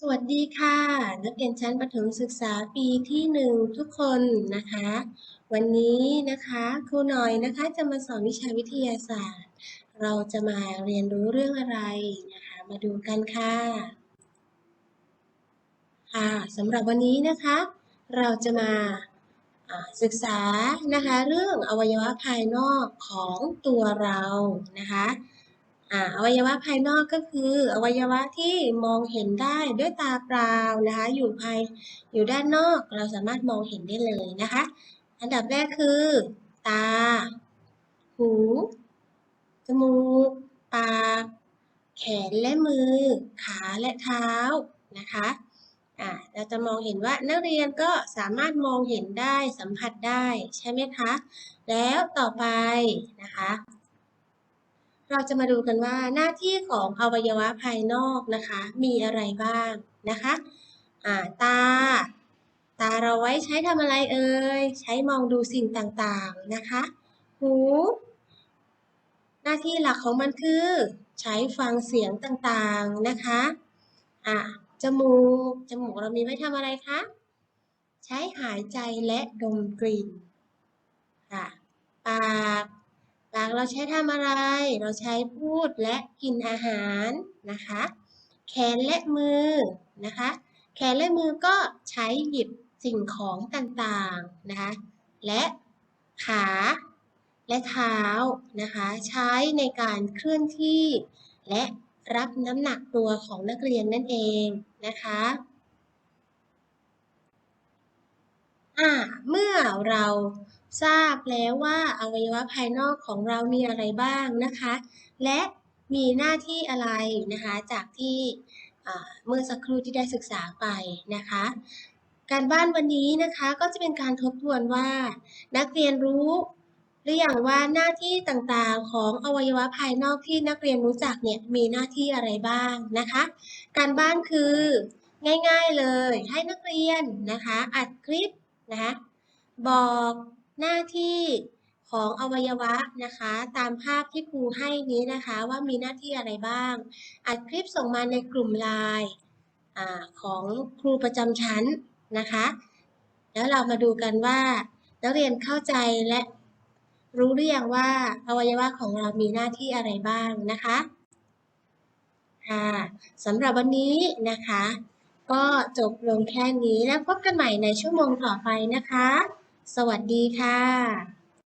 สวัสดีค่ะ นักเรียนชั้นประถมศึกษาปีที่หนึ่งทุกคนนะคะ วันนี้นะคะครูหน่อยนะคะจะมาสอนวิชาวิทยาศาสตร์ เราจะมาเรียนรู้เรื่องอะไรนะคะ มาดูกันค่ะค่ะสำหรับวันนี้นะคะ เราจะมาอ่าศึกษานะคะ เรื่องอวัยวะภายนอกของตัวเรานะคะ อ่าอวัยวะภายนอกก็คืออวัยวะที่มองเห็นได้ด้วยตาเปล่านะคะอยู่ภายอยู่ด้านนอกเราสามารถมองเห็นได้เลยนะคะ อันดับแรกคือ ตา หู จมูก ปาก แขนและมือ ขาและเท้านะคะอ่าเราจะมองเห็นว่านักเรียนก็สามารถมองเห็นได้สัมผัสได้ใช่ไหมคะ แล้วต่อไปนะคะ เราจะมาดูกันว่าหน้าที่ของอวัยวะภายนอกนะคะ มีอะไรบ้างนะคะอ่าตา ตาเราไว้ใช้ทำอะไรเอ่ย ใช้มองดูสิ่งต่างๆนะคะ หู หน้าที่หลักของมันคือ ใช้ฟังเสียงต่างๆนะคะอะจมูก จมูกเรามีไว้ทำอะไรคะ ใช้หายใจและดมกลิ่นค่ะปาก ปากเราใช้ทำอะไร เราใช้พูดและกินอาหารนะคะ แขนและมือนะคะ แขนและมือก็ใช้หยิบสิ่งของต่างๆนะคะ และขาและเท้านะคะ ใช้ในการเคลื่อนที่ และรับน้ำหนักตัวของนักเรียนนั่นเองนะคะอ่าเมื่อเรา ทราบแล้วว่าอวัยวะภายนอกของเรามีอะไรบ้างนะคะ และมีหน้าที่อะไรนะคะ จากที่เมื่อสักครู่ที่ได้ศึกษาไปนะคะ การบ้านวันนี้นะคะก็จะเป็นการทบทวนว่า นักเรียนรู้หรืออย่างว่าหน้าที่ต่างๆของอวัยวะภายนอกที่นักเรียนรู้จักเนี่ยมีหน้าที่อะไรบ้างนะคะ การบ้านคือง่ายๆเลยให้นักเรียนนะคะ อัดคลิปนะคะบอก หน้าที่ของอวัยวะนะคะ ตามภาพที่ครูให้นี้นะคะว่ามีหน้าที่อะไรบ้าง อัดคลิปส่งมาในกลุ่มไลน์ของครูประจำชั้นนะคะ แล้วเรามาดูกันว่านักเรียนเข้าใจและรู้หรือยังว่าอวัยวะของเรามีหน้าที่อะไรบ้างนะคะค่ะสำหรับวันนี้นะคะ ก็จบลงแค่นี้แล้วพบกันใหม่ในชั่วโมงต่อไปนะคะ สวัสดีค่ะ